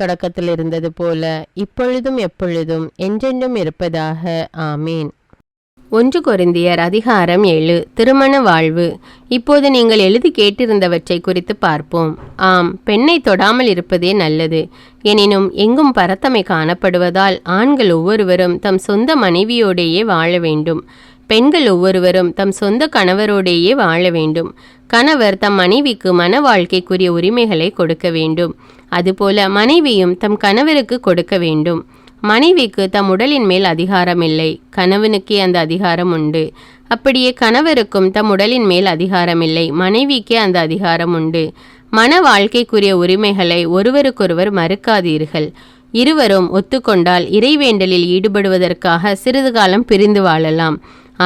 தொடக்கத்தில் இருந்தது போல இப்பொழுதும் எப்பொழுதும் என்றென்றும் இருப்பதாக. ஆமீன். ஒன்று கொருந்தியர் அதிகாரம் ஏழு திருமண வாழ்வு. இப்போது நீங்கள் எழுதி கேட்டிருந்தவற்றை குறித்து பார்ப்போம். ஆம் பெண்ணை தொடாமல் இருப்பதே நல்லது. எனினும் எங்கும் பரத்தமை காணப்படுவதால் ஆண்கள் ஒவ்வொருவரும் தம் சொந்த மனைவியோடேயே வாழ வேண்டும். பெண்கள் ஒவ்வொருவரும் தம் சொந்த கணவரோடேயே வாழ வேண்டும். கணவர் தம் மனைவிக்கு மன வாழ்க்கைக்குரிய உரிமைகளை கொடுக்க வேண்டும். அதுபோல மனைவியும் தம் கணவருக்கு கொடுக்க வேண்டும். மனைவிக்கு தம் உடலின் மேல் அதிகாரம் இல்லை. கணவனுக்கே அந்த அதிகாரம் உண்டு. அப்படியே கணவருக்கும் தம் உடலின் மேல் அதிகாரம் இல்லை. மனைவிக்கே அந்த அதிகாரம் உண்டு. மன வாழ்க்கைக்குரிய உரிமைகளை ஒருவருக்கொருவர் மறுக்காதீர்கள். இருவரும் ஒத்துக்கொண்டால் இறைவேண்டலில் ஈடுபடுவதற்காக சிறிது காலம் பிரிந்து வாழலாம்.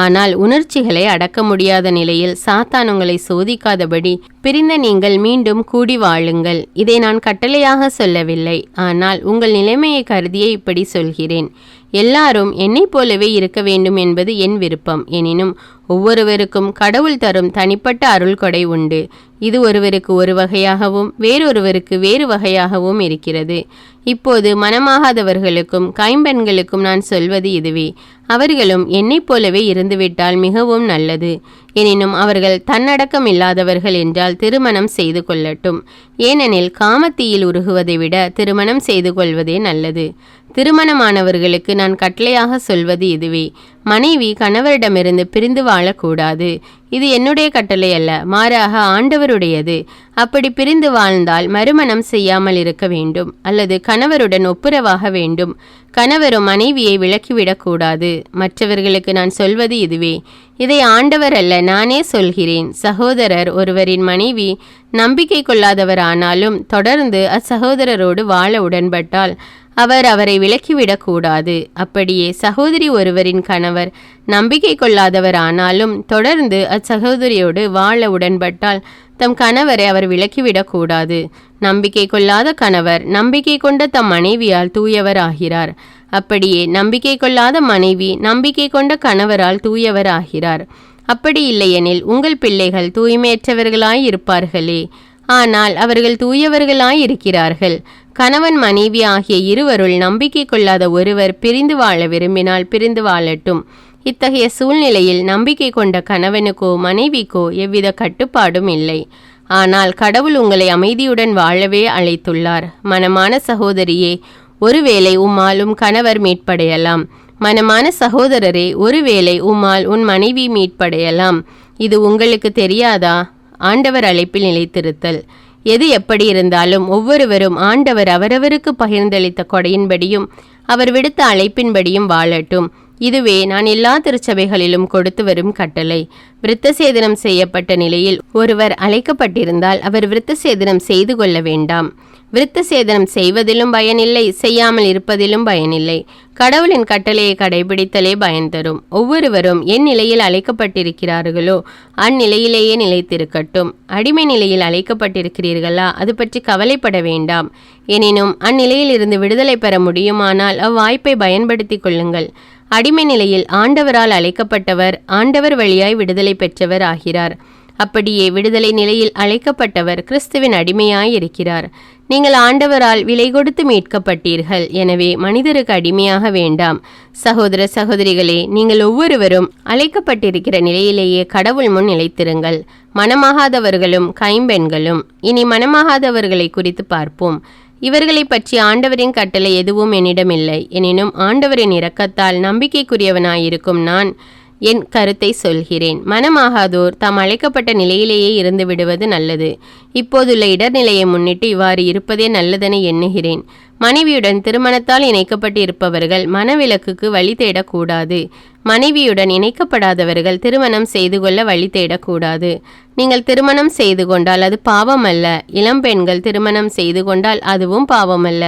ஆனால் உணர்ச்சிகளை அடக்க முடியாத நிலையில் சாத்தான் உங்களை சோதிக்காதபடி பிரிந்த நீங்கள் மீண்டும் கூடி வாழுங்கள். இதை நான் கட்டளையாக சொல்லவில்லை. ஆனால் உங்கள் நிலைமையை கருதியே இப்படி சொல்கிறேன். எல்லாரும் என்னைப் போலவே இருக்க வேண்டும் என்பது என் விருப்பம். எனினும் ஒவ்வொருவருக்கும் கடவுள் தரும் தனிப்பட்ட அருள் கொடை உண்டு. இது ஒருவருக்கு ஒரு வகையாகவும் வேறொருவருக்கு வேறு வகையாகவும் இருக்கிறது. இப்போது மனமாகாதவர்களுக்கும் கைம்பெண்களுக்கும் நான் சொல்வது இதுவே. அவர்களும் என்னைப் போலவே இருந்துவிட்டால் மிகவும் நல்லது. எனினும் அவர்கள் தன்னடக்கம் இல்லாதவர்கள் என்றால் திருமணம் செய்து கொள்ளட்டும். ஏனெனில் காமத்தீயில் உருகுவதை விட திருமணம் செய்து கொள்வதே நல்லது. திருமணமானவர்களுக்கு நான் கட்டளையாக சொல்வது இதுவே. மனைவி கணவரிடமிருந்து பிரிந்து வாழக்கூடாது. இது என்னுடைய கட்டளை அல்ல மாறாக ஆண்டவருடையது. அப்படி பிரிந்து வாழ்ந்தால் மறுமணம் செய்யாமல் இருக்க வேண்டும் அல்லது கணவருடன் ஒப்புரவாக வேண்டும். கணவரும் மனைவியை விலக்கிவிடக்கூடாது. மற்றவர்களுக்கு நான் சொல்வது இதுவே இதை ஆண்டவர் அல்ல நானே சொல்கிறேன். சகோதரர் ஒருவரின் மனைவி நம்பிக்கை கொள்ளாதவரானாலும் தொடர்ந்து அச்சகோதரரோடு வாழ உடன்பட்டால் அவர் அவரை விலக்கிவிடக்கூடாது. அப்படியே சகோதரி ஒருவரின் கணவர் நம்பிக்கை கொள்ளாதவர் ஆனாலும் தொடர்ந்து அச்சகோதரியோடு வாழ உடன்பட்டால் தம் கணவரை அவர் விலக்கிவிடக்கூடாது. நம்பிக்கை கொள்ளாத கணவர் நம்பிக்கை கொண்ட தம் மனைவியால் தூயவர் ஆகிறார் அப்படியே நம்பிக்கை கொள்ளாத மனைவி நம்பிக்கை கொண்ட கணவரால் தூயவர் ஆகிறார் அப்படி இல்லையெனில் உங்கள் பிள்ளைகள் தூய்மையற்றவர்களாய் இருப்பார்களே ஆனால் அவர்கள் தூயவர்களாய் இருக்கிறார்கள் கணவன் மனைவி ஆகிய இருவருள் நம்பிக்கை கொள்ளாத ஒருவர் பிரிந்து வாழ விரும்பினால் பிரிந்து வாழட்டும். இத்தகைய சூழ்நிலையில் நம்பிக்கை கொண்ட கணவனுக்கோ மனைவிக்கோ எவ்வித கட்டுப்பாடும் இல்லை. ஆனால் கடவுள் உங்களை அமைதியுடன் வாழவே அழைத்துள்ளார். மனமான சகோதரியே ஒருவேளை உம்மாலும் கணவர் மீட்படையலாம். மனமான சகோதரரே ஒருவேளை உம்மால் உன் மனைவி மீட்படையலாம். இது உங்களுக்கு தெரியாதா? ஆண்டவர் அழைப்பில் நிலைத்திருத்தல். எது எப்படி இருந்தாலும் ஒவ்வொருவரும் ஆண்டவர் அவரவருக்கு பகிர்ந்தளித்த கொடையின்படியும் அவர் விடுத்த அழைப்பின்படியும் வாழட்டும். இதுவே நான் எல்லா திருச்சபைகளிலும் கொடுத்து வரும் கட்டளை. விருத்த சேதனம் செய்யப்பட்ட நிலையில் ஒருவர் அழைக்கப்பட்டிருந்தால் அவர் விருத்த சேதனம் செய்து கொள்ள வேண்டாம். விருத்த சேதனம் செய்வதிலும் பயனில்லை செய்யாமல் இருப்பதிலும் பயனில்லை. கடவுளின் கட்டளையை கடைபிடித்தலே பயன் தரும். ஒவ்வொருவரும் என் நிலையில் அழைக்கப்பட்டிருக்கிறார்களோ அந்நிலையிலேயே நிலைத்திருக்கட்டும். அடிமை நிலையில் அழைக்கப்பட்டிருக்கிறீர்களா அது பற்றி கவலைப்பட வேண்டாம். எனினும் அந்நிலையில் இருந்து விடுதலை பெற முடியுமானால் அவ்வாய்ப்பை பயன்படுத்திக் கொள்ளுங்கள். அடிமை நிலையில் ஆண்டவரால் அழைக்கப்பட்டவர் ஆண்டவர் வழியாய் விடுதலை பெற்றவர் ஆகிறார். அப்படியே விடுதலை நிலையில் அழைக்கப்பட்டவர் கிறிஸ்துவின் அடிமையாய் இருக்கிறார். நீங்கள் ஆண்டவரால் விலை கொடுத்து மீட்கப்பட்டீர்கள். எனவே மனிதருக்கு அடிமையாக வேண்டாம். சகோதர சகோதரிகளே நீங்கள் ஒவ்வொருவரும் அழைக்கப்பட்டிருக்கிற நிலையிலேயே கடவுள் முன் நிலைத்திருங்கள். மனமாகாதவர்களும் கைம்பெண்களும் இனி மனமாகாதவர்களை குறித்து பார்ப்போம். இவர்களை பற்றி ஆண்டவரின் கட்டளை எதுவும் என்னிடமில்லை. எனினும் ஆண்டவரின் இரக்கத்தால் நம்பிக்கைக்குரியவனாயிருக்கும் நான் என் கருத்தை சொல்கிறேன். மனமாகாதோர் தாம் அழைக்கப்பட்ட நிலையிலேயே இருந்து விடுவது நல்லது. இப்போதுள்ள இடர்நிலையை முன்னிட்டு இவ்வாறு இருப்பதே நல்லதென எண்ணுகிறேன். மனைவியுடன் திருமணத்தால் இணைக்கப்பட்டு இருப்பவர்கள் மனவிலக்குக்கு வழி தேடக்கூடாது. மனைவியுடன் இணைக்கப்படாதவர்கள் திருமணம் செய்து கொள்ள வழி தேடக்கூடாது. நீங்கள் திருமணம் செய்து கொண்டால் அது பாவமல்ல. இளம்பெண்கள் திருமணம் செய்து கொண்டால் அதுவும் பாவமல்ல.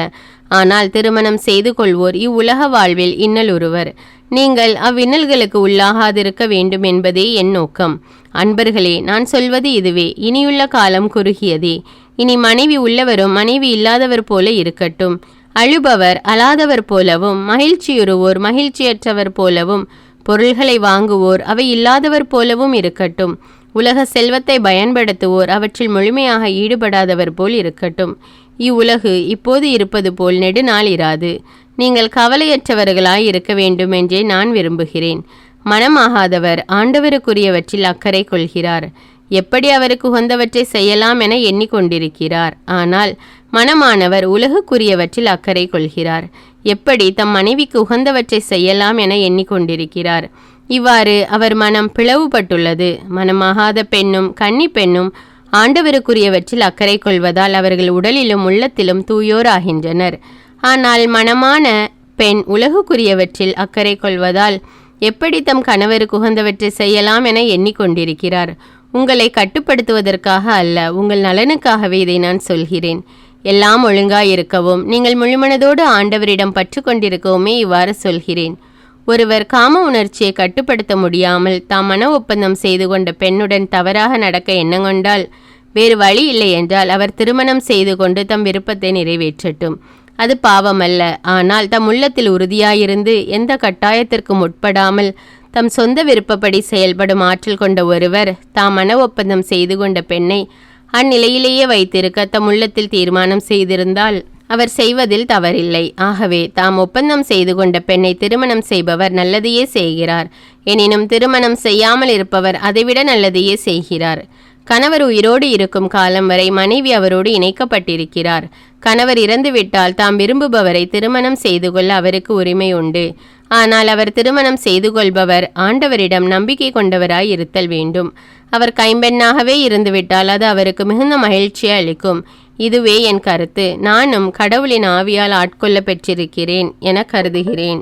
ஆனால் திருமணம் செய்து கொள்வோர் இவ்வுலக வாழ்வில் இன்னலுருவர் நீங்கள் அவ்வின்னல்களுக்கு உள்ளாகாதிருக்க வேண்டும் என்பதே என் நோக்கம். அன்பர்களே நான் சொல்வது இதுவே. இனியுள்ள காலம் குறுகியதே. இனி மனைவி உள்ளவரும் மனைவி இல்லாதவர் போல இருக்கட்டும். அழுபவர் அலாதவர் போலவும் மகிழ்ச்சியுறுவோர் மகிழ்ச்சியற்றவர் போலவும் பொருள்களை வாங்குவோர் அவை இல்லாதவர் போலவும் இருக்கட்டும். உலக செல்வத்தை பயன்படுத்துவோர் அவற்றில் முழுமையாக ஈடுபடாதவர் போல் இருக்கட்டும். இவ்வுலகு இப்போது இருப்பது போல் நெடுநாள் இராது. நீங்கள் கவலையற்றவர்களாய் இருக்க வேண்டும் என்றே நான் விரும்புகிறேன். மனமாகாதவர் ஆண்டவருக்குரியவற்றில் அக்கறை கொள்கிறார். எப்படி அவருக்கு உகந்தவற்றை செய்யலாம் என எண்ணிக்கொண்டிருக்கிறார். ஆனால் மனமானவர் உலகுக்குரியவற்றில் அக்கறை கொள்கிறார். எப்படி தம் மனைவிக்கு உகந்தவற்றை செய்யலாம் என எண்ணிக்கொண்டிருக்கிறார். இவ்வாறு அவர் மனம் பிளவுபட்டுள்ளது. மனமாகாத பெண்ணும் கன்னி பெண்ணும் ஆண்டவருக்குரியவற்றில் அக்கறை கொள்வதால் அவர்கள் உடலிலும் உள்ளத்திலும் தூயோர் ஆகின்றனர் ஆனால் மனமான பெண் உலகுக்குரியவற்றில் அக்கறை கொள்வதால் எப்படி தம் கணவருக்கு உகந்தவற்றை செய்யலாம் என எண்ணிக்கொண்டிருக்கிறார். உங்களை கட்டுப்படுத்துவதற்காக அல்ல உங்கள் நலனுக்காகவே இதை நான் சொல்கிறேன். எல்லாம் ஒழுங்காய் இருக்கவும் நீங்கள் முழுமனதோடு ஆண்டவரிடம் பற்று கொண்டிருக்கவுமே இவ்வாறு சொல்கிறேன். ஒருவர் காம உணர்ச்சியை கட்டுப்படுத்த முடியாமல் தாம் மன ஒப்பந்தம் செய்து கொண்ட பெண்ணுடன் தவறாக நடக்க எண்ணங்கொண்டால் வேறு வழி இல்லை என்றால் அவர் திருமணம் செய்து கொண்டு தம் விருப்பத்தை நிறைவேற்றட்டும். அது பாவமல்ல. ஆனால் தம் உள்ளத்தில் உறுதியாயிருந்து எந்த கட்டாயத்திற்கும் உட்படாமல் தம் சொந்த விருப்பப்படி செயல்படும் ஆற்றல் கொண்ட ஒருவர் தாம் மன ஒப்பந்தம் செய்து கொண்ட பெண்ணை அந்நிலையிலேயே வைத்திருக்க தம் உள்ளத்தில் தீர்மானம் செய்திருந்தால் அவர் செய்வதில் தவறில்லை. ஆகவே தாம் ஒப்பந்தம் செய்து கொண்ட பெண்ணை திருமணம் செய்பவர் நல்லதையே செய்கிறார். எனினும் திருமணம் செய்யாமல் இருப்பவர் அதைவிட நல்லதையே செய்கிறார். கணவர் உயிரோடு இருக்கும் காலம் வரை மனைவி அவரோடு இணைக்கப்பட்டிருக்கிறார். கணவர் இறந்துவிட்டால் தாம் விரும்புபவரை திருமணம் செய்து கொள்ள அவருக்கு உரிமை உண்டு. ஆனால் அவர் திருமணம் செய்து கொள்பவர் ஆண்டவரிடம் நம்பிக்கை கொண்டவராய் இருத்தல் வேண்டும். அவர் கைம்பெண்ணாகவே இருந்துவிட்டால் அது அவருக்கு மிகுந்த மகிழ்ச்சியை அளிக்கும். இதுவே என் கருத்து. நானும் கடவுளின் ஆவியால் ஆட்கொள்ள பெற்றிருக்கிறேன் என கருதுகிறேன்.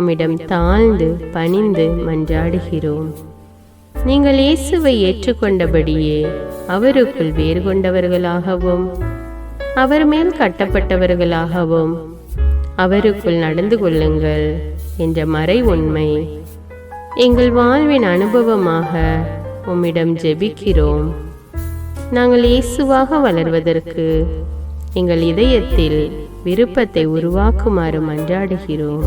உம்மிடம் தாழ்ந்து பணிந்து மன்றாடுகிறோம். நீங்கள் இயேசுவை ஏற்றுக்கொண்டபடியே அவருக்குள் வேறு கொண்டவர்களாகவும் அவர் மேல் கட்டப்பட்டவர்களாகவும் அவருக்குள் நடந்து கொள்ளுங்கள் என்ற மறை உண்மை. எங்கள் வாழ்வின் அனுபவமாக உம்மிடம் ஜெபிக்கிறோம். நாங்கள் இயேசுவாக வளர்வதற்கு எங்கள் இதயத்தில் விருப்பத்தை உருவாக்குமாறு மன்றாடுகிறோம்.